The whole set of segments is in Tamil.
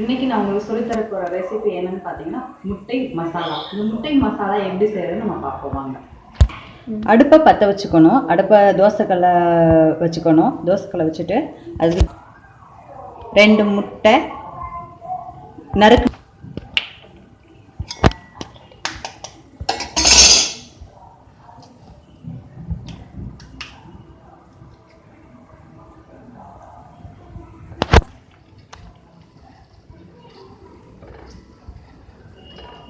இன்னைக்கு நான் உங்களுக்கு சொல்லித்தர போகிற ரெசிபி என்னன்னு பார்த்தீங்கன்னா முட்டை மசாலா. இந்த முட்டை மசாலா எப்படி செய்யறதுன்னு நம்ம பார்ப்போம் வாங்க. அடுப்பை பற்ற வச்சுக்கணும். அடுப்பை தோசைக்கல்லை வச்சுக்கணும். தோசைக்கல்லை வச்சுட்டு அது ரெண்டு முட்டை நறுக்கு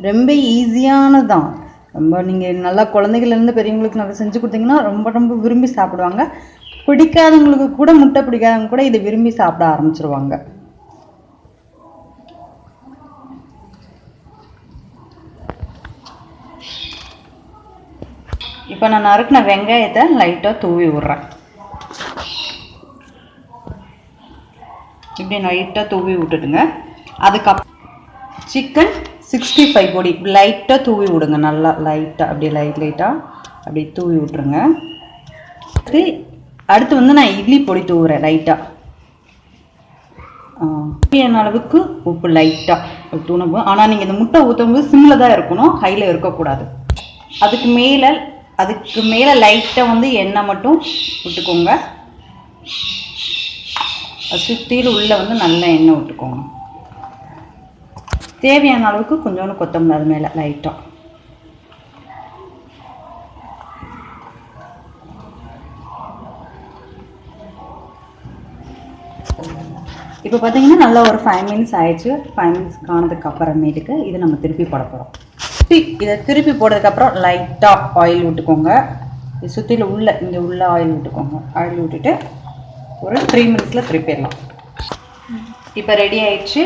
ரொம்ப ஈஸியானதான் ரொம்ப நீங்கள் நல்லா குழந்தைகள்லேருந்து பெரியவங்களுக்கு நல்லா செஞ்சு கொடுத்தீங்கன்னா ரொம்ப ரொம்ப விரும்பி சாப்பிடுவாங்க. பிடிக்காதவங்களுக்கு கூட முட்டை பிடிக்காதவங்க கூட இதை விரும்பி சாப்பிட ஆரம்பிச்சிருவாங்க. இப்போ நான் நறுக்கின வெங்காயத்தை லைட்டாக தூவி விட்றேன். இப்படி லைட்டாக தூவி விட்டுடுங்க. அதுக்கப்புறம் சிக்கன் சிக்ஸ்டி ஃபைவ் பொடி லைட்டாக தூவி விடுங்க. நல்லா லைட்டாக அப்படியே லைட் லைட்டாக அப்படி தூவி விட்ருங்க அடுத்து அடுத்து வந்து நான் இட்லி பொடி தூவுறேன் லைட்டாக அளவுக்கு உப்பு லைட்டாக தூணவும் ஆனால் நீங்கள் இந்த முட்டை ஊற்றும் போது சிம்மில் தான் இருக்கணும் ஹையில் இருக்கக்கூடாது. அதுக்கு மேலே அதுக்கு மேலே லைட்டாக வந்து எண்ணெய் மட்டும் விட்டுக்கோங்க. அது உள்ளே வந்து நல்ல எண்ணெய் விட்டுக்கோங்க. தேவையான அளவுக்கு கொஞ்சோண்டு கொத்தமல்லி அது மேலே லைட்டாக இப்போ பார்த்தீங்கன்னா நல்லா ஒரு ஃபைவ் மினிட்ஸ் ஆயிடுச்சு. ஃபைவ் மினிட்ஸ் காணதுக்கு அப்புறமேட்டுக்கு இதை நம்ம திருப்பி போட போகிறோம் இதை திருப்பி போட்டதுக்கப்புறம் லைட்டாக ஆயில் விட்டுக்கோங்க. இது சுற்றியில் உள்ள இங்கே உள்ள ஆயில் விட்டுக்கோங்க. ஆயில் விட்டுட்டு ஒரு த்ரீ மினிட்ஸில் திருப்பிடலாம் இப்போ ரெடி ஆயிடுச்சு.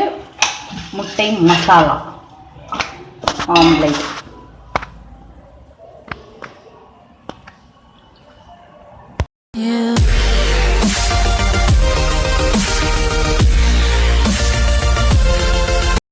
முட்டை மசாலா. ஆம்லேட்.